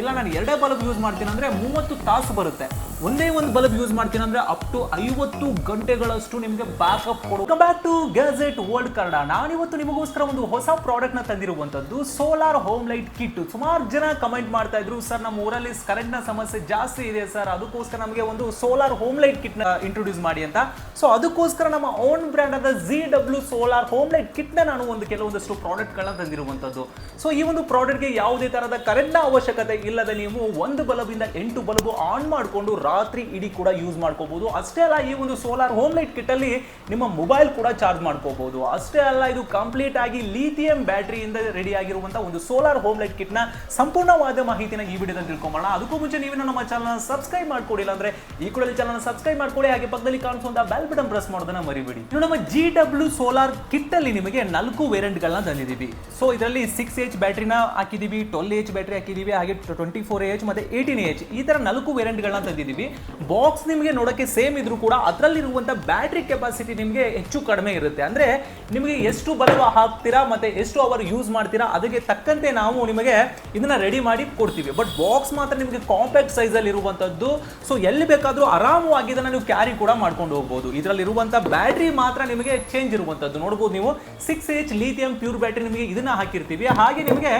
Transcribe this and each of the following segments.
ಇಲ್ಲ, ನಾನು ಎರಡೇ ಬಲ್ಬ್ ಯೂಸ್ ಮಾಡ್ತೀನಿ ಅಂದರೆ ಮೂವತ್ತು ತಾಸು ಬರುತ್ತೆ. ಒಂದೇ ಒಂದು ಬಲ್ಬ್ ಯೂಸ್ ಮಾಡ್ತೀನಿ ಅಂದರೆ ಅಪ್ ಟು ಐವತ್ತು ಗಂಟೆಗಳಷ್ಟು ನಿಮಗೆ ಬ್ಯಾಕಪ್ ಕೊಡು. Back to gadget world Kannada ನಾನಿವತ್ತು ನಿಮಗೋಸ್ಕರ ಒಂದು ಹೊಸ ಪ್ರಾಡಕ್ಟ್ನ ತಂದಿರುವಂಥದ್ದು ಸೋಲಾರ್ ಹೋಮ್ ಲೈಟ್ ಕಿಟ್ ಸುಮಾರು ಜನ ಕಮೆಂಟ್ ಮಾಡ್ತಾ ಇದ್ರು ಸರ್ ನಮ್ಮ ಊರಲ್ಲಿ ಕರೆಂಟ್ನ ಸಮಸ್ಯೆ ಜಾಸ್ತಿ ಇದೆ ಸರ್ ಅದಕ್ಕೋಸ್ಕರ ನಮಗೆ ಒಂದು ಸೋಲಾರ್ ಹೋಮ್ ಲೈಟ್ ಕಿಟ್ನ ಇಂಟ್ರೊಡ್ಯೂಸ್ ಮಾಡಿ ಅಂತ. ಸೊ ಅದಕ್ಕೋಸ್ಕರ ನಮ್ಮ ಓನ್ ಬ್ರ್ಯಾಂಡ್ ಆದ G W solar home light ಕಿಟ್ನ ನಾನು ಒಂದು ಕೆಲವೊಂದಷ್ಟು ಪ್ರಾಡಕ್ಟ್ಗಳನ್ನ ತಂದಿರುವಂಥದ್ದು ಸೊ ಈ ಒಂದು ಪ್ರಾಡಕ್ಟ್ಗೆ ಯಾವುದೇ ಥರದ ಕರೆಂಟ್ನ ಅವಶ್ಯಕತೆ ಇಲ್ಲದೆ ನೀವು ಒಂದು ಬಲ್ಬ್ ಇಂದ ಎಂಟು ಬಲಬು ಆನ್ ಮಾಡಿಕೊಂಡು ರಾತ್ರಿ ಇಡೀ ಕೂಡ ಯೂಸ್ ಮಾಡ್ಕೋಬಹುದು ಅಷ್ಟೇ ಅಲ್ಲ, ಈ ಒಂದು ಸೋಲಾರ್ ಹೋಮ್ ಲೈಟ್ ಕಿಟ್ ಅಲ್ಲಿ ನಿಮ್ಮ ಮೊಬೈಲ್ ಕೂಡ ಚಾರ್ಜ್ ಮಾಡ್ಕೋಬಹುದು ಅಷ್ಟೇ ಅಲ್ಲ, ಇದು ಕಂಪ್ಲೀಟ್ ಆಗಿ ಲಿಥಿಯಂ ಬ್ಯಾಟರಿಯಿಂದ ರೆಡಿ ಆಗಿರುವಂತಹ ಒಂದು ಸೋಲಾರ್ ಹೋಮ್ ಲೈಟ್ ಕಿಟ್ನ ಸಂಪೂರ್ಣವಾದ ಮಾಹಿತಿನ ಈ ವಿಡಿಯೋದಲ್ಲಿ ತಿಳ್ಕೊಂಬೋಣ ಅದಕ್ಕೂ ಮುಂಚೆ ನೀವು ನಮ್ಮ ಚಾನಲ್ ಸಬ್ಸ್ಕ್ರೈಬ್ ಮಾಡ್ಕೊಡಿಲ್ಲ ಅಂದ್ರೆ ಈ ಕೂಡ ಚಾನಲ್ ಸಬ್ಸ್ಕ್ರೈಬ್ ಮಾಡ್ಕೊಡಿ. ಹಾಗೆ ಪಕ್ಕದಲ್ಲಿ ಕಾಣಿಸುವಂತಹ ಬೆಲ್ ಬಟನ್ ಪ್ರೆಸ್ ಮಾಡೋದನ್ನ ಮರಿಬೇಡಿ. ನಮ್ಮ ಜಿ ಡಬ್ಲ್ಯೂ ಸೋಲಾರ್ ಕಿಟ್ ಅಲ್ಲಿ ನಿಮಗೆ ನಾಲ್ಕು ವೇರಿಯಂಟ್ ಗಳನ್ನ ತಂದಿದ್ದೀವಿ. ಸೊ ಇದರಲ್ಲಿ ಸಿಕ್ಸ್ ಎಚ್ ಬ್ಯಾಟ್ರಿನ ಹಾಕಿದೀವಿ ಟ್ವೆಲ್ ಎಚ್ ಬ್ಯಾಟ್ರಿ ಹಾಕಿದೀವಿ ಹಾಗೆ ಟ್ವೆಂಟಿ ಫೋರ್ ಎಚ್ ಮತ್ತು ಏಯ್ಟೀನ್ ಎಚ್ ಈ ಥರ ನಾಲ್ಕು ವೇರಿಯಂಟ್ ಗಳನ್ನ ತಂದಿದ್ದೀವಿ. ಬಾಕ್ಸ್ ನಿಮಗೆ ನೋಡೋಕ್ಕೆ ಸೇಮ್ ಇದ್ರೂ ಕೂಡ ಅದರಲ್ಲಿರುವಂಥ ಬ್ಯಾಟ್ರಿ ಕೆಪಾಸಿಟಿ ನಿಮಗೆ ಹೆಚ್ಚು ಕಡಿಮೆ ಇರುತ್ತೆ. ಅಂದ್ರೆ ನಿಮಗೆ ಎಷ್ಟು ಬಲ್ಬ್ ಹಾಕ್ತೀರಾ ಮತ್ತೆ ಎಷ್ಟು ಅವರ್ ಯೂಸ್ ಮಾಡ್ತೀರಾ ಅದಕ್ಕೆ ತಕ್ಕಂತೆ ನಾವು ನಿಮಗೆ ಇದನ್ನ ರೆಡಿ ಮಾಡಿ ಕೊಡ್ತೀವಿ. ಬಟ್ ಬಾಕ್ಸ್ ಮಾತ್ರ ನಿಮಗೆ ಕಾಂಪ್ಯಾಕ್ಟ್ ಸೈಜಲ್ಲಿ ಇರುವಂಥದ್ದು ಸೊ ಎಲ್ಲಿ ಬೇಕಾದರೂ ಆರಾಮವಾಗಿ ಇದನ್ನ ನೀವು ಕ್ಯಾರಿ ಕೂಡ ಮಾಡ್ಕೊಂಡು ಹೋಗ್ಬೋದು. ಇದರಲ್ಲಿ ಇರುವಂತ ಬ್ಯಾಟ್ರಿ ಮಾತ್ರ ನಿಮಗೆ ಚೇಂಜ್ ಇರುವಂತದ್ದು. ನೋಡಬಹುದು ನೀವು six H lithium pure battery ನಿಮಗೆ ಇದನ್ನ ಹಾಕಿರ್ತೀವಿ. ಹಾಗೆ ನಿಮಗೆ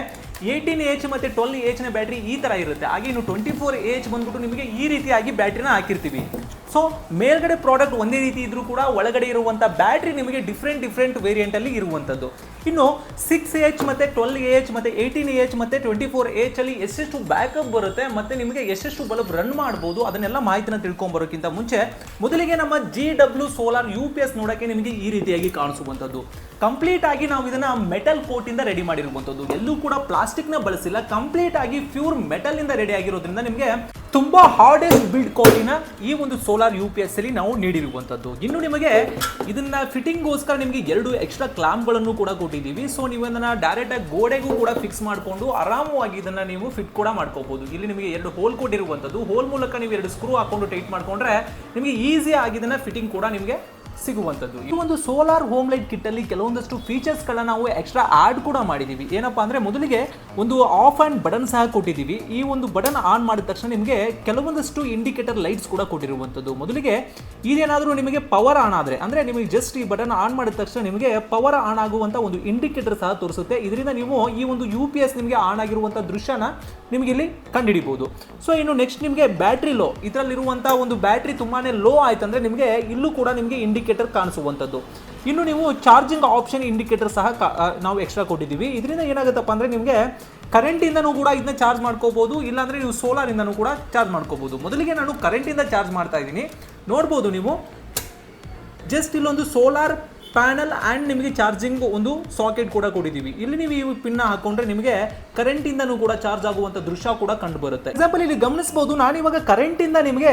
ಏಯ್ಟೀನ್ ಎಚ್ ಮತ್ತು ಟ್ವೆಲ್ ಏಜ್ನ ಬ್ಯಾಟ್ರಿ ಈ ಥರ ಇರುತ್ತೆ. ಹಾಗೆ ಇನ್ನು ಟ್ವೆಂಟಿ ಫೋರ್ ಏಚ್ ಬಂದ್ಬಿಟ್ಟು ನಿಮಗೆ ಈ ರೀತಿಯಾಗಿ ಬ್ಯಾಟ್ರಿನ ಹಾಕಿರ್ತೀವಿ. ಸೊ ಮೇಲ್ಗಡೆ ಪ್ರಾಡಕ್ಟ್ ಒಂದೇ ರೀತಿ ಇದ್ರೂ ಕೂಡ ಒಳಗಡೆ ಇರುವಂಥ ಬ್ಯಾಟ್ರಿ ನಿಮಗೆ ಡಿಫ್ರೆಂಟ್ ಡಿಫ್ರೆಂಟ್ ವೇರಿಯಂಟ್ ಅಲ್ಲಿ ಇರುವಂತದ್ದು. ಇನ್ನು ಸಿಕ್ಸ್ ಎಚ್ ಮತ್ತೆ ಟ್ವೆಲ್ ಎಚ್ ಮತ್ತೆ ಏಯ್ಟೀನ್ ಎಚ್ ಮತ್ತೆ ಟ್ವೆಂಟಿ ಫೋರ್ ಎಚ್ ಅಲ್ಲಿ ಎಷ್ಟೆಷ್ಟು ಬ್ಯಾಕಪ್ ಬರುತ್ತೆ ಮತ್ತೆ ನಿಮಗೆ ಎಷ್ಟೆಷ್ಟು ಬಲ್ಬ್ ರನ್ ಮಾಡಬಹುದು ಅದನ್ನೆಲ್ಲ ಮಾಹಿತಿನ ತಿಳ್ಕೊಂಬರೋಕ್ಕಿಂತ ಮುಂಚೆ ಮೊದಲಿಗೆ ನಮ್ಮ G W solar U P S ನೋಡಕ್ಕೆ ನಿಮಗೆ ಈ ರೀತಿಯಾಗಿ ಕಾಣಿಸುವಂಥದ್ದು. ಕಂಪ್ಲೀಟ್ ಆಗಿ ನಾವು ಇದನ್ನ ಮೆಟಲ್ ಕೋಟ್ ಇಂದ ರೆಡಿ ಮಾಡಿರುವಂಥದ್ದು. ಎಲ್ಲೂ ಕೂಡ ಪ್ಲಾಸ್ಟಿಕ್ನ ಬಳಸಿಲ್ಲ. ಕಂಪ್ಲೀಟ್ ಆಗಿ ಪ್ಯೂರ್ ಮೆಟಲ್ ಇಂದ ರೆಡಿ ಆಗಿರೋದ್ರಿಂದ ನಿಮಗೆ ತುಂಬಾ ಹಾರ್ಡೆಸ್ಟ್ ಬಿಲ್ಡ್ ಕ್ವಾಲಿಟಿನ ಈ ಒಂದು ಸೋಲಾರ್ ಯು ಪಿ ಎಸ್ ಅಲ್ಲಿ ನಾವು ನೀಡಿರುವಂತದ್ದು. ಇನ್ನು ನಿಮಗೆ ಇದನ್ನ ಫಿಟ್ಟಿಂಗ್ಗೋಸ್ಕರ ನಿಮಗೆ ಎರಡು ಎಕ್ಸ್ಟ್ರಾ ಕ್ಲಾಂಪ್ಗಳನ್ನು ಕೂಡ ಕೊಟ್ಟಿದ್ದೀವಿ. ಸೊ ನೀವು ಇದನ್ನ ಡೈರೆಕ್ಟ್ ಆಗಿ ಗೋಡೆಗೂ ಕೂಡ ಫಿಕ್ಸ್ ಮಾಡಿಕೊಂಡು ಆರಾಮವಾಗಿ ಇದನ್ನ ನೀವು ಫಿಟ್ ಕೂಡ ಮಾಡ್ಕೋಬಹುದು ಇಲ್ಲಿ ನಿಮಗೆ ಎರಡು ಹೋಲ್ ಕೊಟ್ಟಿರುವಂತದ್ದು. ಹೋಲ್ ಮೂಲಕ ನೀವು ಎರಡು ಸ್ಕ್ರೂ ಹಾಕೊಂಡು ಟೈಟ್ ಮಾಡ್ಕೊಂಡ್ರೆ ನಿಮಗೆ ಈಸಿ ಆಗಿ ಇದನ್ನ ಫಿಟ್ಟಿಂಗ್ ಕೂಡ ನಿಮಗೆ ಸಿಗುವಂಥದ್ದು. ಈ ಒಂದು ಸೋಲಾರ್ ಹೋಮ್ ಲೈಟ್ ಕಿಟ್ ಅಲ್ಲಿ ಕೆಲವೊಂದಷ್ಟು ಫೀಚರ್ಸ್ ಗಳನ್ನ ನಾವು ಎಕ್ಸ್ಟ್ರಾ ಆಡ್ ಕೂಡ ಮಾಡಿದೀವಿ. ಏನಪ್ಪಾ ಅಂದ್ರೆ ಮೊದಲಿಗೆ ಒಂದು ಆಫ್ ಆ್ಯಂಡ್ ಬಟನ್ ಸಹ ಕೊಟ್ಟಿದ್ದೀವಿ ಈ ಒಂದು ಬಟನ್ ಆನ್ ಮಾಡಿದ ತಕ್ಷಣ ನಿಮಗೆ ಕೆಲವೊಂದಷ್ಟು ಇಂಡಿಕೇಟರ್ ಲೈಟ್ಸ್ ಕೂಡ ಕೊಟ್ಟಿರುವಂಥದ್ದು. ಮೊದಲಿಗೆ ಇದೇನಾದರೂ ನಿಮಗೆ ಪವರ್ ಆನ್ ಆದ್ರೆ, ಅಂದ್ರೆ ನಿಮಗೆ ಜಸ್ಟ್ ಈ ಬಟನ್ ಆನ್ ಮಾಡಿದ ತಕ್ಷಣ ನಿಮಗೆ ಪವರ್ ಆನ್ ಆಗುವಂತ ಒಂದು ಇಂಡಿಕೇಟರ್ ಸಹ ತೋರಿಸುತ್ತೆ. ಇದರಿಂದ ನೀವು ಈ ಒಂದು ಯು ಪಿ ಎಸ್ ನಿಮಗೆ ಆನ್ ಆಗಿರುವಂತ ದೃಶ್ಯನ ನಿಮಗೆ ಇಲ್ಲಿ ಕಂಡುಹಿಡಿಬಹುದು ಸೊ ಇನ್ನು ನೆಕ್ಸ್ಟ್ ನಿಮಗೆ ಬ್ಯಾಟ್ರಿ ಲೋ ಇದರಲ್ಲಿರುವಂತಹ ಒಂದು ಬ್ಯಾಟ್ರಿ ತುಂಬಾನೇ ಲೋ ಆಯ್ತಂದ್ರೆ ನಿಮಗೆ ಇಲ್ಲೂ ಕೂಡ ನಿಮಗೆ ಇಂಡಿಕೇಟರ್ ಕಾಣಿಸುವಂಥದ್ದು ಇನ್ನು ನೀವು ಚಾರ್ಜಿಂಗ್ ಆಪ್ಷನ್ ಇಂಡಿಕೇಟರ್ ಸಹ ನಾವು ಎಕ್ಸ್ಟ್ರಾ ಕೊಟ್ಟಿದ್ದೀವಿ. ಇದರಿಂದ ಏನಾಗುತ್ತಪ್ಪ ಅಂದರೆ ನಿಮಗೆ ಕರೆಂಟಿಂದನೂ ಕೂಡ ಇದನ್ನ ಚಾರ್ಜ್ ಮಾಡ್ಕೋಬೋದು, ಇಲ್ಲಾಂದರೆ ನೀವು ಸೋಲಾರಿಂದನೂ ಕೂಡ ಚಾರ್ಜ್ ಮಾಡ್ಕೋಬೋದು. ಮೊದಲಿಗೆ ನಾನು ಕರೆಂಟಿಂದ ಚಾರ್ಜ್ ಮಾಡ್ತಾ ಇದ್ದೀನಿ. ನೋಡ್ಬೋದು ನೀವು ಜಸ್ಟ್ ಇಲ್ಲೊಂದು ಸೋಲಾರ್ ಪ್ಯಾನಲ್ ಆ್ಯಂಡ್ ನಿಮಗೆ ಚಾರ್ಜಿಂಗ್ ಒಂದು ಸಾಕೆಟ್ ಕೂಡ ಕೊಡಿದ್ದೀವಿ ಇಲ್ಲಿ ನೀವು ಈ ಪಿನ್ನ ಹಾಕೊಂಡ್ರೆ ನಿಮಗೆ ಕರೆಂಟಿಂದನೂ ಕೂಡ ಚಾರ್ಜ್ ಆಗುವಂಥ ದೃಶ್ಯ ಕೂಡ ಕಂಡು ಬರುತ್ತೆ. ಎಕ್ಸಾಂಪಲ್ ಇಲ್ಲಿ ಗಮನಿಸಬಹುದು ನಾನು ಇವಾಗ ಕರೆಂಟಿಂದ ನಿಮಗೆ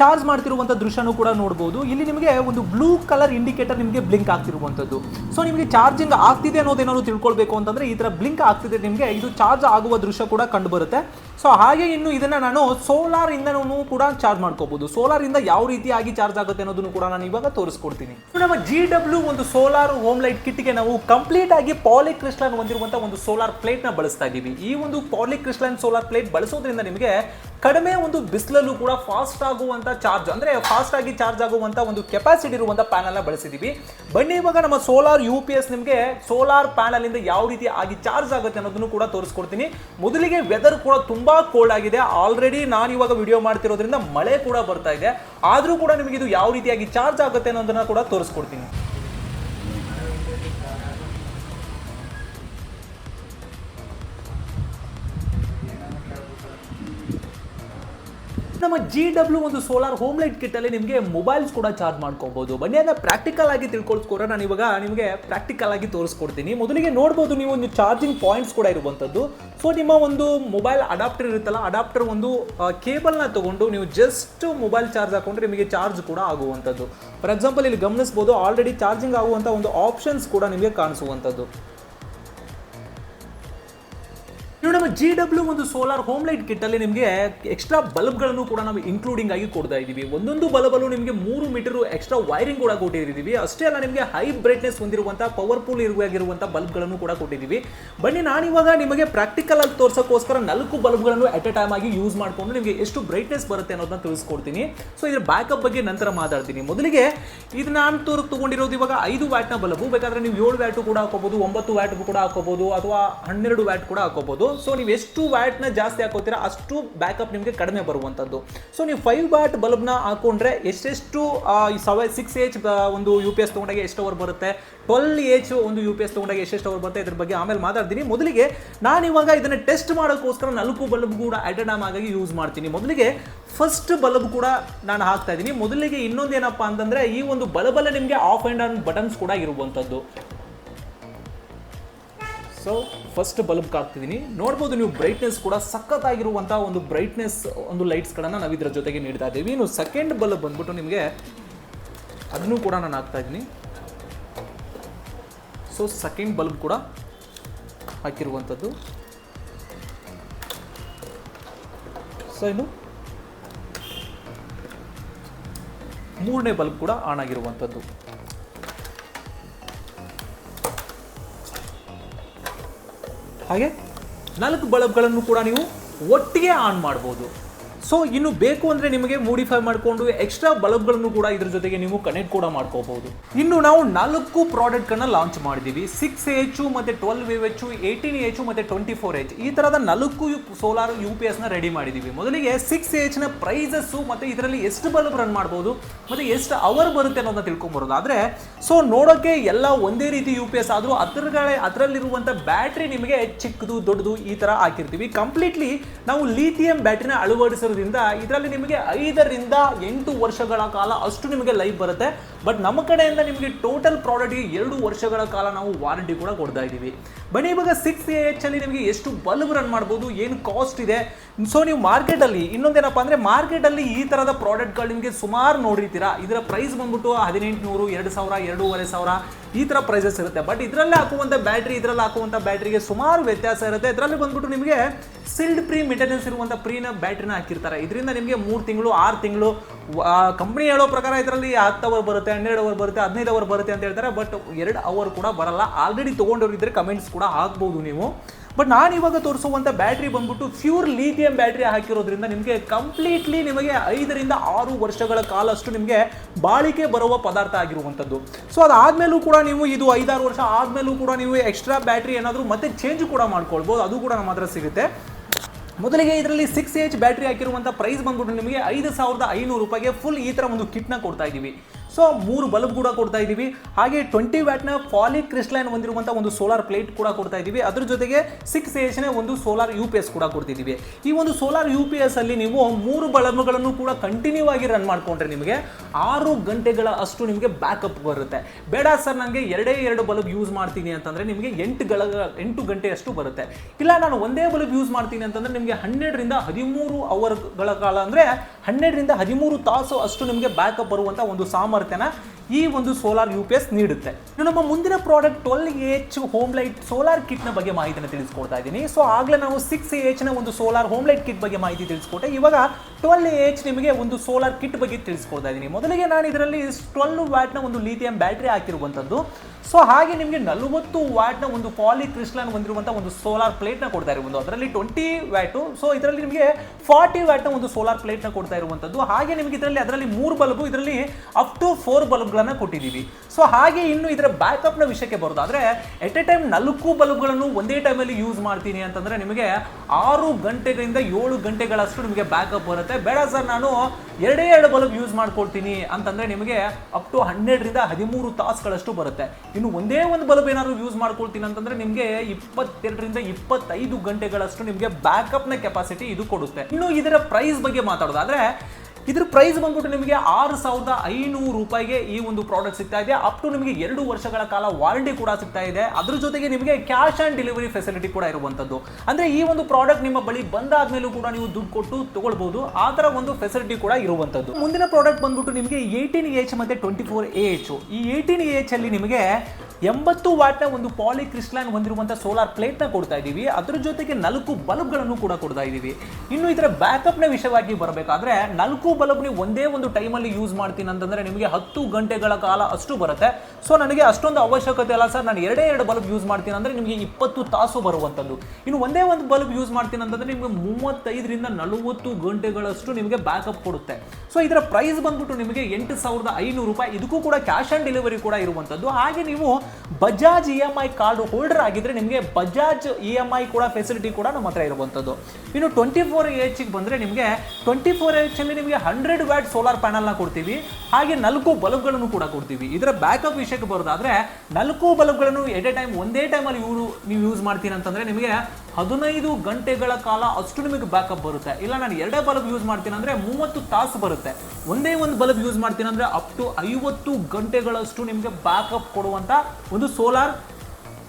ಚಾರ್ಜ್ ಮಾಡ್ತಿರುವಂಥ ದೃಶ್ಯನೂ ಕೂಡ ನೋಡ್ಬೋದು. ಇಲ್ಲಿ ನಿಮಗೆ ಒಂದು ಬ್ಲೂ ಕಲರ್ ಇಂಡಿಕೇಟರ್ ನಿಮಗೆ ಬ್ಲಿಂಕ್ ಆಗ್ತಿರುವಂಥದ್ದು. ಸೊ, ನಿಮಗೆ ಚಾರ್ಜಿಂಗ್ ಆಗ್ತಿದೆ ಅನ್ನೋದೇನಾದ್ರು ತಿಳ್ಕೊಳ್ಬೇಕು ಅಂತಂದ್ರೆ ಈ ಥರ ಬ್ಲಿಂಕ್ ಆಗ್ತಿದೆ ನಿಮಗೆ, ಇದು ಚಾರ್ಜ್ ಆಗುವ ದೃಶ್ಯ ಕೂಡ ಕಂಡು ಬರುತ್ತೆ ಸೊ, ಹಾಗೆ ಇನ್ನು ಇದನ್ನ ನಾನು ಸೋಲಾರ್ ಇಂದನೂ ಕೂಡ ಚಾರ್ಜ್ ಮಾಡ್ಕೋಬಹುದು ಸೋಲಾರ್ ಇಂದ ಯಾವ ರೀತಿಯಾಗಿ ಚಾರ್ಜ್ ಆಗುತ್ತೆ ಅನ್ನೋದನ್ನು ಕೂಡ ನಾನು ಇವಾಗ ತೋರಿಸ್ಕೊಡ್ತೀನಿ. ನಮ್ಮ ಜಿ ಡಬ್ಲ್ಯೂ ಒಂದು ಸೋಲಾರ್ ಹೋಮ್ ಲೈಟ್ ಕಿಟ್ಗೆ ನಾವು ಕಂಪ್ಲೀಟ್ ಆಗಿ ಪಾಲಿಕ್ರಿಸ್ಟಲ್ ಹೊಂದಿರುವಂತಹ ಒಂದು ಸೋಲಾರ್ ಪ್ಲೇಟ್ನ ಬಳಸ್ತಾ ಇದ್ದೀವಿ. ಈ ಒಂದು ಪಾಲಿಕ್ರಿಸ್ಟಲ್ ಸೋಲಾರ್ ಪ್ಲೇಟ್ ಬಳಸೋದ್ರಿಂದ ನಿಮಗೆ ಕಡಿಮೆ ಒಂದು ಬಿಸಿಲಲ್ಲೂ ಕೂಡ ಫಾಸ್ಟ್ ಆಗುವಂತ ಚಾರ್ಜ್ ಅಂದ್ರೆ ಫಾಸ್ಟ್ ಆಗಿ ಚಾರ್ಜ್ ಆಗುವಂತ ಒಂದು ಕೆಪಾಸಿಟಿ ಇರುವಂತ ಪ್ಯಾನಲ್ ಬಳಸಿದ್ದೀವಿ ಬನ್ನಿ, ಇವಾಗ ನಮ್ಮ ಸೋಲಾರ್ ಯು ಪಿ ಎಸ್ ನಿಮಗೆ ಸೋಲಾರ್ ಪ್ಯಾನಲಿಂದ ಯಾವ ರೀತಿ ಆಗಿ ಚಾರ್ಜ್ ಆಗುತ್ತೆ ಅನ್ನೋದನ್ನು ಕೂಡ ತೋರಿಸ್ಕೊಡ್ತೀನಿ. ಮೊದಲಿಗೆ ವೆದರ್ ಕೂಡ ತುಂಬಾ ಕೋಲ್ಡ್ ಆಗಿದೆ. ಆಲ್ರೆಡಿ ನಾನು ಇವಾಗ ವಿಡಿಯೋ ಮಾಡ್ತಿರೋದ್ರಿಂದ ಮಳೆ ಕೂಡ ಬರ್ತಾ ಇದೆ. ಆದರೂ ಕೂಡ ನಿಮಗೆ ಇದು ಯಾವ ರೀತಿಯಾಗಿ ಚಾರ್ಜ್ ಆಗುತ್ತೆ ಅನ್ನೋದನ್ನ ಕೂಡ ತೋರಿಸ್ಕೊಡ್ತೀನಿ. ನಮ್ಮ ಜಿ ಡಬ್ಲ್ಯೂ ಒಂದು ಸೋಲಾರ್ ಹೋಮ್ ಲೈಟ್ ಕಿಟ್ ಅಲ್ಲಿ ನಿಮಗೆ ಮೊಬೈಲ್ಸ್ ಕೂಡ ಚಾರ್ಜ್ ಮಾಡ್ಕೋಬಹುದು ಬನ್ನಿ, ಅದನ್ನ ಪ್ರಾಕ್ಟಿಕಲ್ ಆಗಿ ತಿಳ್ಕೊಳ್ಸ್ಕೊರ ನಾನು ಇವಾಗ ನಿಮಗೆ ಪ್ರಾಕ್ಟಿಕಲ್ ಆಗಿ ತೋರಿಸ್ಕೊಡ್ತೀನಿ. ಮೊದಲಿಗೆ ನೋಡ್ಬೋದು ನೀವು ಒಂದು ಚಾರ್ಜಿಂಗ್ ಪಾಯಿಂಟ್ಸ್ ಕೂಡ ಇರುವಂಥದ್ದು ಸೊ ನಿಮ್ಮ ಒಂದು ಮೊಬೈಲ್ ಅಡಾಪ್ಟರ್ ಇರುತ್ತಲ್ಲ ಅಡಾಪ್ಟರ್ ಒಂದು ಕೇಬಲ್ನ ತಗೊಂಡು ನೀವು ಜಸ್ಟ್ ಮೊಬೈಲ್ ಚಾರ್ಜ್ ಹಾಕೊಂಡ್ರೆ ನಿಮಗೆ ಚಾರ್ಜ್ ಕೂಡ ಆಗುವಂಥದ್ದು ಫಾರ್ ಎಕ್ಸಾಂಪಲ್ ಇಲ್ಲಿ ಗಮನಿಸ್ಬೋದು ಆಲ್ರೆಡಿ ಚಾರ್ಜಿಂಗ್ ಆಗುವಂಥ ಒಂದು ಆಪ್ಷನ್ಸ್ ಕೂಡ ನಿಮಗೆ ಕಾಣಿಸುವಂಥದ್ದು ಇನ್ನು ನಮ್ಮ ಜಿ ಡಬ್ಲ್ಯೂ ಒಂದು ಸೋಲಾರ್ ಹೋಮ್ ಲೈಟ್ ಕಿಟ್ ಅಲ್ಲಿ ನಿಮಗೆ ಎಕ್ಸ್ಟ್ರಾ ಬಲ್ಬ್ಗಳನ್ನು ಕೂಡ ನಾವು ಇನ್ಕ್ಲೂಡಿಂಗ್ ಆಗಿ ಕೊಡ್ತಾ ಇದ್ದೀವಿ. ಒಂದೊಂದು ಬಲ್ಬಲ್ಲೂ ನಿಮಗೆ ಮೂರು ಮೀಟರ್ ಎಕ್ಸ್ಟ್ರಾ ವೈರಿಂಗ್ ಕೂಡ ಕೊಟ್ಟಿದ್ದೀವಿ. ಅಷ್ಟೇ ಅಲ್ಲ, ನಿಮಗೆ ಹೈ ಬ್ರೈಟ್ನೆಸ್ ಹೊಂದಿರುವಂಥ ಪವರ್ಫುಲ್ ಇರುವಾಗಿರುವಂಥ ಬಲ್ಬ್ಗಳನ್ನು ಕೂಡ ಕೊಟ್ಟಿದ್ದೀವಿ. ಬನ್ನಿ, ನಾನಿವಾಗ ನಿಮಗೆ ಪ್ರಾಕ್ಟಿಕಲ್ ಆಗಿ ತೋರ್ಸೋಕ್ಕೋಸ್ಕರ ನಾಲ್ಕು ಬಲ್ಬ್ಗಳನ್ನು ಅಟ್ ಎ ಟೈಮ್ ಆಗಿ ಯೂಸ್ ಮಾಡಿಕೊಂಡು ನಿಮಗೆ ಎಷ್ಟು ಬ್ರೈಟ್ನೆಸ್ ಬರುತ್ತೆ ಅನ್ನೋದನ್ನ ತಿಳಿಸ್ಕೊಡ್ತೀನಿ. ಸೊ ಇದ್ರ ಬ್ಯಾಕಪ್ ಬಗ್ಗೆ ನಂತರ ಮಾತಾಡ್ತೀನಿ. ಮೊದಲಿಗೆ ಇದು ನಾನು ತೋರ್, ತಗೊಂಡಿರೋದು ಇವಾಗ ಐದು ವ್ಯಾಟ್ನ ಬಲ್ಬು. ಬೇಕಾದ್ರೆ ನೀವು ಏಳು ವ್ಯಾಟು ಕೂಡ ಹಾಕೋಬಹುದು ಒಂಬತ್ತು ವ್ಯಾಟ್ ಕೂಡ ಹಾಕೋಬಹುದು ಅಥವಾ ಹನ್ನೆರಡು ವ್ಯಾಟ್ ಕೂಡ ಹಾಕೋಬಹುದು ಸೊ ನೀವು ಎಷ್ಟು ವ್ಯಾಟ್ನ ಜಾಸ್ತಿ ಹಾಕೋತೀರಾ, ಅಷ್ಟು ಬ್ಯಾಕಪ್ ನಿಮಗೆ ಕಡಿಮೆ ಬರುವಂಥದ್ದು ಸೊ ನೀವು ಫೈವ್ ವ್ಯಾಟ್ ಬಲ್ಬ್ನ ಹಾಕೊಂಡ್ರೆ ಎಷ್ಟೆಷ್ಟು ಸವೆ ಸಿಕ್ಸ್ ಏಜ್ ಒಂದು ಯು ಪಿ ಎಸ್ ತೊಗೊಂಡಾಗ ಎಷ್ಟು ಅವರ್ ಬರುತ್ತೆ? ಟ್ವೆಲ್ ಏಜ್ ಒಂದು ಯು ಪಿ ಎಸ್ ತೊಗೊಂಡಾಗ ಎಷ್ಟೆಷ್ಟು ಅವರ್ ಬರುತ್ತೆ? ಇದ್ರ ಬಗ್ಗೆ ಆಮೇಲೆ ಮಾತಾಡ್ತೀನಿ. ಮೊದಲಿಗೆ ನಾನು ಇವಾಗ ಇದನ್ನ ಟೆಸ್ಟ್ ಮಾಡೋಕ್ಕೋಸ್ಕರ ನಾಲ್ಕು ಬಲ್ಬ್ ಕೂಡ ಅಟೆಡಮ್ ಆಗಿ ಯೂಸ್ ಮಾಡ್ತೀನಿ. ಮೊದಲಿಗೆ ಫಸ್ಟ್ ಬಲ್ಬ್ ಕೂಡ ನಾನು ಹಾಕ್ತಾ ಇದ್ದೀನಿ. ಮೊದಲಿಗೆ ಇನ್ನೊಂದು ಏನಪ್ಪ ಅಂತಂದ್ರೆ ಈ ಒಂದು ಬಲ್ಬಲ್ಲೇ ನಿಮಗೆ ಆಫ್ ಆ್ಯಂಡ್ ಆನ್ ಬಟನ್ಸ್ ಕೂಡ ಇರುವಂಥದ್ದು ಸೊ ಫಸ್ಟ್ ಬಲ್ಬ್ ಹಾಕ್ತಿದ್ದೀನಿ ನೋಡ್ಬೋದು ನೀವು ಬ್ರೈಟ್ನೆಸ್ ಕೂಡ ಸಖತ್ತಾಗಿರುವಂಥ ಒಂದು ಬ್ರೈಟ್ನೆಸ್ ಒಂದು ಲೈಟ್ಸ್ಗಳನ್ನು ನಾವು ಇದರ ಜೊತೆಗೆ ನೀಡ್ತಾ ಇದ್ದೀವಿ. ಇನ್ನು ಸೆಕೆಂಡ್ ಬಲ್ಬ್ ಬಂದ್ಬಿಟ್ಟು ನಿಮಗೆ ಅದನ್ನು ಕೂಡ ನಾನು ಹಾಕ್ತಾ ಇದ್ದೀನಿ. ಸೊ ಸೆಕೆಂಡ್ ಬಲ್ಬ್ ಕೂಡ ಹಾಕಿರುವಂಥದ್ದು. ಸೊ ಇನ್ನು ಮೂರನೇ ಬಲ್ಬ್ ಕೂಡ ಆನ್ ಆಗಿರುವಂಥದ್ದು. ಹಾಗೆ ನಾಲ್ಕು ಬಲ್ಬ್ಗಳನ್ನು ಕೂಡ ನೀವು ಒಟ್ಟಿಗೆ ಆನ್ ಮಾಡ್ಬೋದು. ಸೊ ಇನ್ನು ಬೇಕು ಅಂದರೆ ನಿಮಗೆ ಮೋಡಿಫೈ ಮಾಡಿಕೊಂಡು ಎಕ್ಸ್ಟ್ರಾ ಬಲ್ಬ್ಗಳನ್ನು ಕೂಡ ಇದ್ರ ಜೊತೆಗೆ ನೀವು ಕನೆಕ್ಟ್ ಕೂಡ ಮಾಡ್ಕೋಬಹುದು. ಇನ್ನು ನಾವು ನಾಲ್ಕು ಪ್ರಾಡಕ್ಟ್ಗಳನ್ನ ಲಾಂಚ್ ಮಾಡಿದ್ದೀವಿ ಸಿಕ್ಸ್ ಎಚ್ ಮತ್ತು ಟ್ವೆಲ್ವ್ ಎಚ್ ಏಯ್ಟೀನ್ ಎಚ್ ಮತ್ತು ಟ್ವೆಂಟಿ ಫೋರ್ ಎಚ್ ಈ ಥರದ ನಾಲ್ಕು ಸೋಲಾರ್ ಯು ಪಿ ಎಸ್ನ ರೆಡಿ ಮಾಡಿದ್ದೀವಿ ಮೊದಲಿಗೆ ಸಿಕ್ಸ್ ಎಚ್ನ ಪ್ರೈಸಸ್ಸು ಮತ್ತು ಇದರಲ್ಲಿ ಎಷ್ಟು ಬಲ್ಬ್ ರನ್ ಮಾಡ್ಬೋದು, ಮತ್ತು ಎಷ್ಟು ಅವರ್ ಬರುತ್ತೆ ಅನ್ನೋದನ್ನ ತಿಳ್ಕೊಂಬರೋದು. ಆದರೆ ಸೊ ನೋಡೋಕ್ಕೆ ಎಲ್ಲ ಒಂದೇ ರೀತಿ ಯು ಪಿ ಎಸ್ ಆದರೂ ಅದರಗಳೇ ಅದರಲ್ಲಿರುವಂಥ ಬ್ಯಾಟ್ರಿ ನಿಮಗೆ ಚಿಕ್ಕದು, ದೊಡ್ಡದು ಈ ಥರ ಹಾಕಿರ್ತೀವಿ. ಕಂಪ್ಲೀಟ್ಲಿ ನಾವು ಲೀಥಿಯಂ ಬ್ಯಾಟ್ರಿನ ಅಳವಡಿಸೋದ್ರಿಂದ ಇದರಲ್ಲಿ ನಿಮಗೆ ಐದರಿಂದ ಎಂಟು ವರ್ಷಗಳ ಕಾಲ ಅಷ್ಟು ನಿಮಗೆ ಲೈಫ್ ಬರುತ್ತೆ. ಬಟ್ ನಮ್ಮ ಕಡೆಯಿಂದ ನಿಮಗೆ ಟೋಟಲ್ ಪ್ರಾಡಕ್ಟ್ಗೆ ಎರಡು ವರ್ಷಗಳ ಕಾಲ ನಾವು ವಾರಂಟಿ ಕೂಡ ಕೊಡ್ತಾ ಇದ್ದೀವಿ. ಬನ್ನಿ, ಇವಾಗ ಸಿಕ್ಸ್ ಎ ಎಚ್ ಅಲ್ಲಿ ನಿಮಗೆ ಎಷ್ಟು ಬಲ್ಬ್ ರನ್ ಮಾಡ್ಬೋದು, ಏನು ಕಾಸ್ಟ್ ಇದೆ. ಸೊ ನೀವು ಮಾರ್ಕೆಟಲ್ಲಿ ಇನ್ನೊಂದೇನಪ್ಪ ಅಂದರೆ ಮಾರ್ಕೆಟಲ್ಲಿ ಈ ಥರದ ಪ್ರಾಡಕ್ಟ್ಗಳು ನಿಮಗೆ ಸುಮಾರು ನೋಡಿರ್ತೀರಾ. ಇದರ ಪ್ರೈಸ್ ಬಂದ್ಬಿಟ್ಟು ಹದಿನೆಂಟುನೂರು, ಎರಡು ಸಾವಿರ, ಎರಡೂವರೆ ಸಾವಿರ ಈ ಥರ ಪ್ರೈಸಸ್ ಇರುತ್ತೆ. ಬಟ್ ಇದರಲ್ಲೇ ಹಾಕುವಂಥ ಬ್ಯಾಟ್ರಿ ಇದರಲ್ಲಿ ಹಾಕುವಂಥ ಬ್ಯಾಟ್ರಿಗೆ ಸುಮಾರು ವ್ಯತ್ಯಾಸ ಇರುತ್ತೆ. ಇದರಲ್ಲಿ ಬಂದ್ಬಿಟ್ಟು ನಿಮಗೆ ಸಿಲ್ಡ್ ಪ್ರೀ ಮೇಂಟೆನೆನ್ಸ್ ಇರುವಂಥ ಪ್ರೀನ ಬ್ಯಾಟ್ರಿನ ಹಾಕಿರ್ತಾರೆ. ಇದರಿಂದ ನಿಮಗೆ ಮೂರು ತಿಂಗಳು, ಆರು ತಿಂಗಳು ಕಂಪ್ನಿ ಹೇಳೋ ಪ್ರಕಾರ ಇದರಲ್ಲಿ ಹತ್ತು ಅವರ್ ಬರುತ್ತೆ. ಹನ್ನೆರಡು ಅವರ್ ಬರುತ್ತೆ, ಹದಿನೈದು ಅವರ್ ಬರುತ್ತೆ ಅಂತ ಹೇಳ್ತಾರೆ. ಬಟ್ ಎರಡು ಅವರ್ ಕೂಡ ಬರಲ್ಲ. ಆಲ್ರೆಡಿ ತೊಗೊಂಡವ್ರಿದ್ರೆ ಕಮೆಂಟ್ಸ್ ಕೂಡ ಹಾಕ್ಬೋದು ನೀವು. ಬಟ್ ನಾನು ಇವಾಗ ತೋರಿಸುವಂಥ ಬ್ಯಾಟ್ರಿ ಬಂದ್ಬಿಟ್ಟು ಪ್ಯೂರ್ ಲೀಥಿಯಂ ಬ್ಯಾಟ್ರಿ ಹಾಕಿರೋದ್ರಿಂದ ನಿಮಗೆ ಕಂಪ್ಲೀಟ್ಲಿ ನಿಮಗೆ ಐದರಿಂದ ಆರು ವರ್ಷಗಳ ಕಾಲ ಅಷ್ಟು ನಿಮಗೆ ಬಾಳಿಕೆ ಬರುವ ಪದಾರ್ಥ ಆಗಿರುವಂಥದ್ದು. ಸೊ ಅದಾದಮೇಲೂ ಕೂಡ ನೀವು ಇದು ಐದಾರು ವರ್ಷ ಆದಮೇಲೂ ಕೂಡ ನೀವು ಎಕ್ಸ್ಟ್ರಾ ಬ್ಯಾಟ್ರಿ ಏನಾದರೂ ಮತ್ತೆ ಚೇಂಜ್ ಕೂಡ ಮಾಡ್ಕೊಳ್ಬೋದು. ಅದು ಕೂಡ ನಮ್ಮ ಹತ್ರ ಸಿಗುತ್ತೆ. ಮೊದಲಿಗೆ ಇದರಲ್ಲಿ ಸಿಕ್ಸ್ ಎಚ್ ಬ್ಯಾಟ್ರಿ ಹಾಕಿರುವಂಥ ಪ್ರೈಸ್ ಬಂದ್ಬಿಟ್ಟು ನಿಮಗೆ ಐದು ಸಾವಿರದ ಐನೂರು ರೂಪಾಯಿಗೆ ಫುಲ್ ಈ ಥರ ಒಂದು ಕಿಟ್ನ ಕೊಡ್ತಾ ಇದ್ದೀವಿ. ಸೊ ಮೂರು ಬಲ್ಬ್ ಕೂಡ ಕೊಡ್ತಾ ಇದ್ದೀವಿ. ಹಾಗೆ ಟ್ವೆಂಟಿ ವ್ಯಾಟ್ನ ಫಾಲಿ ಕ್ರಿಸ್ಟಲೈನ್ ಹೊಂದಿರುವಂಥ ಒಂದು ಸೋಲಾರ್ ಪ್ಲೇಟ್ ಕೂಡ ಕೊಡ್ತಾ ಇದ್ದೀವಿ. ಅದ್ರ ಜೊತೆಗೆ ಸಿಕ್ಸ್ ಏಜ್ನ ಒಂದು ಸೋಲಾರ್ ಯು ಪಿ ಎಸ್ ಕೂಡ ಕೊಡ್ತಿದ್ದೀವಿ. ಈ ಒಂದು ಸೋಲಾರ್ ಯು ಪಿ ಎಸ್ ಅಲ್ಲಿ ನೀವು ಮೂರು ಬಲ್ಬ್ಗಳನ್ನು ಕೂಡ ಕಂಟಿನ್ಯೂ ಆಗಿ ರನ್ ಮಾಡಿಕೊಂಡ್ರೆ ನಿಮಗೆ ಆರು ಗಂಟೆಗಳ ಅಷ್ಟು ನಿಮಗೆ ಬ್ಯಾಕಪ್ ಬರುತ್ತೆ. ಬೇಡ ಸರ್ ನನಗೆ ಎರಡೇ ಎರಡು ಬಲ್ಬ್ ಯೂಸ್ ಮಾಡ್ತೀನಿ ಅಂತಂದರೆ ನಿಮಗೆ ಎಂಟು ಗಂಟೆ ಅಷ್ಟು ಬರುತ್ತೆ. ಇಲ್ಲ, ನಾನು ಒಂದೇ ಬಲ್ಬ್ ಯೂಸ್ ಮಾಡ್ತೀನಿ ಅಂತಂದರೆ ನಿಮಗೆ ಹನ್ನೆರಡರಿಂದ ಹದಿಮೂರು ಅವರ್ಗಳ ಕಾಲ ಅಂದರೆ ಹನ್ನೆರಡರಿಂದ ಹದಿಮೂರು ತಾಸು ಅಷ್ಟು ನಿಮಗೆ ಬ್ಯಾಕಪ್ ಬರುವಂಥ ಒಂದು ಸಾಮರ್ಥ್ಯನ ಈ ಒಂದು ಸೋಲಾರ್ ಯು ಪಿ ಎಸ್ ನೀಡುತ್ತೆ. ನಮ್ಮ ಮುಂದಿನ product twelve H home light solar ಕಿಟ್ನ ಬಗ್ಗೆ ಮಾಹಿತಿನ ತಿಳಿಸ್ಕೊಡ್ತಾ ಇದ್ದೀನಿ. ಸೊ ಆಗಲೇ ನಾವು ಸಿಕ್ಸ್ನ ಒಂದು ಸೋಲಾರ್ ಹೋಮ್ ಲೈಟ್ ಕಿಟ್ ಬಗ್ಗೆ ಮಾಹಿತಿ ತಿಳಿಸ್ಕೊಟ್ಟೆ. ಇವಾಗ ಟ್ವೆಲ್ ಎಚ್ ನಿಮಗೆ ಒಂದು ಸೋಲಾರ್ ಕಿಟ್ ಬಗ್ಗೆ ತಿಳಿಸ್ಕೊಡ್ತಾ ಇದ್ದೀನಿ. ಮೊದಲಿಗೆ ನಾನು ಇದರಲ್ಲಿ ಟ್ವೆಲ್ ವ್ಯಾಟ್ನ ಒಂದು ಲೀಥಿಯಂ ಬ್ಯಾಟ್ರಿ ಹಾಕಿರುವಂಥದ್ದು. ಸೊ ಹಾಗೆ ನಿಮಗೆ ನಲವತ್ತು ವ್ಯಾಟ್ನ ಒಂದು ಪಾಲಿ ಕ್ರಿಸ್ಟಲನ್ ಹೊಂದಿರುವಂಥ ಒಂದು ಸೋಲಾರ್ ಪ್ಲೇಟ್ನ ಕೊಡ್ತಾ ಇರುವುದು ಅದರಲ್ಲಿ ಟ್ವೆಂಟಿ ವ್ಯಾಟು. ಸೊ ಇದರಲ್ಲಿ ನಿಮಗೆ ಫಾರ್ಟಿ ವ್ಯಾಟ್ನ ಒಂದು ಸೋಲಾರ್ ಪ್ಲೇಟ್ನ ಕೊಡ್ತಾ ಇರುವಂಥದ್ದು. ಹಾಗೆ ನಿಮಗೆ ಇದರಲ್ಲಿ, ಅದರಲ್ಲಿ ಮೂರು ಬಲ್ಬು ಇದರಲ್ಲಿ ಅಪ್ ಟು ಫೋರ್ ಬಲ್ಬ್ಗಳನ್ನು ಕೊಟ್ಟಿದ್ದೀವಿ. ಸೊ ಹಾಗೆ ಇನ್ನು ಇದರ ಬ್ಯಾಕಪ್ನ ವಿಷಯಕ್ಕೆ ಬರೋದಾದ್ರೆ ಎಟ್ ಎ ಟೈಮ್ ನಾಲ್ಕು ಬಲ್ಬ್ಗಳನ್ನು ಒಂದೇ ಟೈಮಲ್ಲಿ ಯೂಸ್ ಮಾಡ್ತೀನಿ ಅಂತಂದರೆ ನಿಮಗೆ ಆರು ಗಂಟೆಗಳಿಂದ ಏಳು ಗಂಟೆಗಳಷ್ಟು ನಿಮಗೆ ಬ್ಯಾಕಪ್ ಬರುತ್ತೆ. ಬೇಡ ಸರ್, ನಾನು ಎರಡೇ ಎರಡು ಬಲ್ಬ್ ಯೂಸ್ ಮಾಡ್ಕೊಳ್ತೀನಿ ಅಂತಂದರೆ ನಿಮಗೆ ಅಪ್ ಟು ಹನ್ನೆರಡರಿಂದ ಹದಿಮೂರು ತಾಸುಗಳಷ್ಟು ಬರುತ್ತೆ. ಇನ್ನು ಒಂದೇ ಒಂದು ಬಲ್ಬ್ ಏನಾದ್ರು ಯೂಸ್ ಮಾಡ್ಕೊಳ್ತೀನಿ ಅಂತಂದ್ರೆ ನಿಮಗೆ ಇಪ್ಪತ್ತೆರಡರಿಂದ ಇಪ್ಪತ್ತೈದು ಗಂಟೆಗಳಷ್ಟು ನಿಮಗೆ ಬ್ಯಾಕಪ್ನ ಕೆಪಾಸಿಟಿ ಇದು ಕೊಡುತ್ತೆ. ಇನ್ನು ಇದರ ಪ್ರೈಸ್ ಬಗ್ಗೆ ಮಾತಾಡೋದಾದ್ರೆ ಇದ್ರ ಪ್ರೈಸ್ ಬಂದ್ಬಿಟ್ಟು ನಿಮಗೆ ಆರು ಸಾವಿರದ ಐನೂರು ರೂಪಾಯಿಗೆ ಈ ಒಂದು ಪ್ರಾಡಕ್ಟ್ ಸಿಗ್ತಾ ಇದೆ. ಅಪ್ ಟು ನಿಮಗೆ ಎರಡು ವರ್ಷಗಳ ಕಾಲ ವಾರಂಟಿ ಕೂಡ ಸಿಗ್ತಾ ಇದೆ. ಅದ್ರ ಜೊತೆಗೆ ನಿಮಗೆ ಕ್ಯಾಶ್ ಆನ್ ಡೆಲಿವರಿ ಫೆಸಿಲಿಟಿ ಕೂಡ ಇರುವಂಥದ್ದು ಅಂದ್ರೆ ಈ ಒಂದು ಪ್ರಾಡಕ್ಟ್ ನಿಮ್ಮ ಬಳಿ ಬಂದಾದ್ಮೇಲೂ ಕೂಡ ನೀವು ದುಡ್ಡು ಕೊಟ್ಟು ತಗೊಳ್ಬಹುದು ಆ ತರ ಒಂದು ಫೆಸಿಲಿಟಿ ಕೂಡ ಇರುವಂಥದ್ದು ಮುಂದಿನ ಪ್ರಾಡಕ್ಟ್ ಬಂದ್ಬಿಟ್ಟು ನಿಮಗೆ ಏಯ್ಟೀನ್ ಎಚ್ ಮತ್ತೆ ಟ್ವೆಂಟಿ ಫೋರ್ ಎ ಈ ಏಯ್ಟೀನ್ ಎಚ್ ಅಲ್ಲಿ ನಿಮಗೆ ಎಂಬತ್ತು ವಾಟ್ನ ಒಂದು ಪಾಲಿ ಕ್ರಿಸ್ಟಲೈನ್ ಹೊಂದಿರುವಂಥ ಸೋಲಾರ್ ಪ್ಲೇಟ್ನ ಕೊಡ್ತಾ ಇದ್ದೀವಿ. ಅದ್ರ ಜೊತೆಗೆ ನಾಲ್ಕು ಬಲ್ಬ್ಗಳನ್ನು ಕೂಡ ಕೊಡ್ತಾ ಇದ್ದೀವಿ. ಇನ್ನು ಇದರ ಬ್ಯಾಕಪ್ನ ವಿಷಯವಾಗಿ ಬರಬೇಕಾದ್ರೆ ನಾಲ್ಕು ಬಲ್ಬ್ ನೀವು ಒಂದೇ ಒಂದು ಟೈಮಲ್ಲಿ ಯೂಸ್ ಮಾಡ್ತೀನಿ ಅಂತಂದ್ರೆ ನಿಮಗೆ ಹತ್ತು ಗಂಟೆಗಳ ಕಾಲ ಅಷ್ಟು ಬರುತ್ತೆ. ಸೊ ನನಗೆ ಅಷ್ಟೊಂದು ಅವಶ್ಯಕತೆ ಅಲ್ಲ ಸರ್. ನಾನು ಎರಡೇ ಎರಡು ಬಲ್ಬ್ ಯೂಸ್ ಮಾಡ್ತೀನಿ ಅಂದರೆ ನಿಮಗೆ ಇಪ್ಪತ್ತು ತಾಸು ಬರುವಂಥದ್ದು. ಇನ್ನು ಒಂದೇ ಒಂದು ಬಲ್ಬ್ ಯೂಸ್ ಮಾಡ್ತೀನಿ ಅಂತಂದ್ರೆ ನಿಮಗೆ ಮೂವತ್ತೈದರಿಂದ ನಲವತ್ತು ಗಂಟೆಗಳಷ್ಟು ನಿಮಗೆ ಬ್ಯಾಕಪ್ ಕೊಡುತ್ತೆ. ಸೊ ಇದರ ಪ್ರೈಸ್ ಬಂದ್ಬಿಟ್ಟು ನಿಮಗೆ ಎಂಟು ಸಾವಿರದ ಐನೂರು ರೂಪಾಯಿ. ಇದಕ್ಕೂ ಕೂಡ ಕ್ಯಾಶ್ ಆನ್ ಡೆಲಿವರಿ ಕೂಡ ಇರುವಂಥದ್ದು. ಹಾಗೆ ನೀವು Bajaj E M I card holder ಆಗಿದ್ರೆ ನಿಮಗೆ ಬಜಾಜ್ ಇ ಎಂ ಐ ಕೂಡ ಫೆಸಿಲಿಟಿ ಕೂಡ ನಮ್ಮ ಹತ್ರ ಇರುವಂಥದ್ದು ಇನ್ನು ಟ್ವೆಂಟಿ ಫೋರ್ ಎಚ್ಗೆ ಬಂದರೆ ನಿಮಗೆ ಟ್ವೆಂಟಿ ಫೋರ್ ಎಚ್ ಅಲ್ಲಿ ನಿಮಗೆ ಹಂಡ್ರೆಡ್ ವ್ಯಾಟ್ ಸೋಲಾರ್ ಪ್ಯಾನಲ್ನ ಕೊಡ್ತೀವಿ. ಹಾಗೆ ನಾಲ್ಕು ಬಲ್ಬ್ಗಳನ್ನು ಕೂಡ ಕೊಡ್ತೀವಿ. ಇದರ ಬ್ಯಾಕಪ್ ವಿಷಯಕ್ಕೆ ಬರೋದಾದ್ರೆ, ನಾಲ್ಕು ಬಲ್ಬ್ಗಳನ್ನು ಎಟ್ ಎ ಟೈಮ್, ಒಂದೇ ಟೈಮಲ್ಲಿ ಇವರು, ನೀವು ಯೂಸ್ ಮಾಡ್ತೀನಿ ಅಂತಂದ್ರೆ ನಿಮಗೆ ಹದಿನೈದು ಗಂಟೆಗಳ ಕಾಲ ಅಷ್ಟು ನಿಮಗೆ ಬ್ಯಾಕಪ್ ಬರುತ್ತೆ. ಇಲ್ಲ, ನಾನು ಎರಡೇ ಬಲ್ಬ್ ಯೂಸ್ ಮಾಡ್ತೀನಿ ಅಂದ್ರೆ ಮೂವತ್ತು ತಾಸು ಬರುತ್ತೆ. ಒಂದೇ ಒಂದು ಬಲ್ಬ್ ಯೂಸ್ ಮಾಡ್ತೀನಿ ಅಂದ್ರೆ ಅಪ್ ಟು ಐವತ್ತು ಗಂಟೆಗಳಷ್ಟು ನಿಮಗೆ ಬ್ಯಾಕಪ್ ಕೊಡುವಂತ ಒಂದು ಸೋಲಾರ್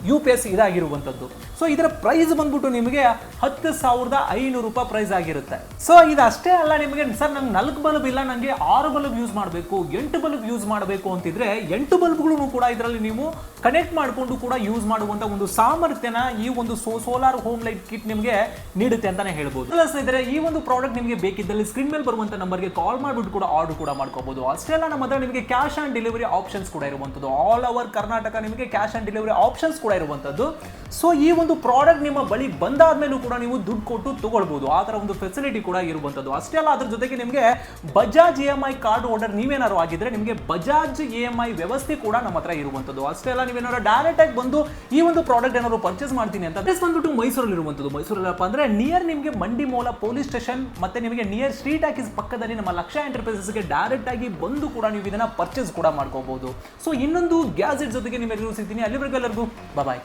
ಯು ಪಿ ಎಸ್ ಇದಾಗಿರುವಂಥದ್ದು ಸೊ ಇದರ ಪ್ರೈಸ್ ಬಂದ್ಬಿಟ್ಟು ನಿಮಗೆ ಹತ್ತು ಸಾವಿರದ ಐನೂರು ರೂಪಾಯಿ ಪ್ರೈಸ್ ಆಗಿರುತ್ತೆ. ಸೊ ಇದು ಅಷ್ಟೇ ಅಲ್ಲ ನಿಮಗೆ ಸರ್ ನಂಗೆ ನಾಲ್ಕು ಬಲ್ಬ್ ಇಲ್ಲ ನನಗೆ ಆರು ಬಲ್ಬ್ ಯೂಸ್ ಮಾಡಬೇಕು, ಎಂಟು ಬಲ್ಬ್ ಯೂಸ್ ಮಾಡಬೇಕು ಅಂತಿದ್ರೆ ಎಂಟು ಬಲ್ಬ್ಗಳನ್ನು ಕೂಡ ಇದರಲ್ಲಿ ನೀವು ಕನೆಕ್ಟ್ ಮಾಡಿಕೊಂಡು ಕೂಡ ಯೂಸ್ ಮಾಡುವಂಥ ಒಂದು ಸಾಮರ್ಥ್ಯನ ಈ ಒಂದು so solar home light kit ನಿಮಗೆ ನೀಡುತ್ತೆ ಅಂತಾನೆ ಹೇಳ್ಬೋದು. ಅಲ್ಲ ಸ್ನೇಹಿತರೆ, ಈ ಒಂದು ಪ್ರಾಡಕ್ಟ್ ನಿಮಗೆ ಬೇಕಿದ್ದಲ್ಲಿ ಸ್ಕ್ರೀನ್ ಮೇಲೆ ಬರುವಂಥ ನಂಬರ್ಗೆ ಕಾಲ್ ಮಾಡಿಬಿಟ್ಟು ಕೂಡ ಆರ್ಡರ್ ಕೂಡ ಮಾಡ್ಕೋಬಹುದು ಅಷ್ಟೇ ಅಲ್ಲ, ನಮ್ಮ ನಿಮಗೆ ಕ್ಯಾಶ್ ಆನ್ ಡೆಲಿವರಿ ಆಪ್ಷನ್ಸ್ ಕೂಡ ಇರುವಂಥದ್ದು. ಆಲ್ ಓವರ್ ಕರ್ನಾಟಕ ನಿಮಗೆ ಕ್ಯಾಶ್ ಆನ್ ಡೆಲಿವರಿ ಆಪ್ಷನ್ಸ್ ಕೂಡ ಇರುವಂಥದ್ದು. ಸೊ ಈ ಪ್ರಾಡಕ್ಟ್ ನಿಮ್ಮ ಬಳಿ ಬಂದಾದ್ಮೇಲೂ ಕೂಡ ನೀವು ದುಡ್ಡು ಕೊಟ್ಟು ತಗೊಳ್ಬಹುದು ಆ ಥರ ಒಂದು ಫೆಸಿಲಿಟಿ ಕೂಡ ಇರುವಂಥದ್ದು. ಅಷ್ಟೇ ಅಲ್ಲ, ಅದ್ರ ಜೊತೆಗೆ ನಿಮಗೆ Bajaj E I card order ನೀವೇನಾದ್ರು ಆಗಿದ್ರೆ ನಿಮಗೆ ಬಜಾಜ್ ಇ ಎಂ ಐ ವ್ಯವಸ್ಥೆ ಕೂಡ ನಮ್ಮ ಹತ್ರ ಇರುವಂಥದ್ದು. ಅಷ್ಟೇ ಅಲ್ಲ, ನೀವೇನಾದ್ರು ಡೈರೆಕ್ಟ್ ಆಗಿ ಬಂದು ಈ ಒಂದು ಪ್ರಾಡಕ್ಟ್ ಏನಾದ್ರು ಪರ್ಚೇಸ್ ಮಾಡ್ತೀನಿ ಅಂತ ಅಡ್ರೆಸ್ ಬಂದ್ಬಿಟ್ಟು ಮೈಸೂರಲ್ಲಿ ಇರುವಂಥದ್ದು. ಮೈಸೂರಲ್ಲಪ್ಪ ಅಂದ್ರೆ ನಿಯರ್ ನಿಮಗೆ ಮಂಡಿ ಮೋಲ ಪೊಲೀಸ್ ಸ್ಟೇಷನ್ ಮತ್ತೆ ನಿಮಗೆ ನಿಯರ್ ಸ್ಟ್ರೀಟ್ ಆಕಿಸ್ ಪಕ್ಕದಲ್ಲಿ ನಮ್ಮ ಲಕ್ಷ ಎಂಟರ್ಪ್ರೈಸಸ್ಗೆ ಡೈರೆಕ್ಟ್ ಆಗಿ ಬಂದು ಕೂಡ ನೀವು ಇದನ್ನ ಪರ್ಚೇಸ್ ಕೂಡ ಮಾಡ್ಕೋಬಹುದು ಸೊ ಇನ್ನೊಂದು ಗ್ಯಾಜೆಟ್ ಜೊತೆಗೆ ನಿಮಗೆ ಸಿಗ್ತೀನಿ. ಅಲ್ಲಿವರೆಗೂ ಎಲ್ಲರಿಗೂ ಬಾಯ್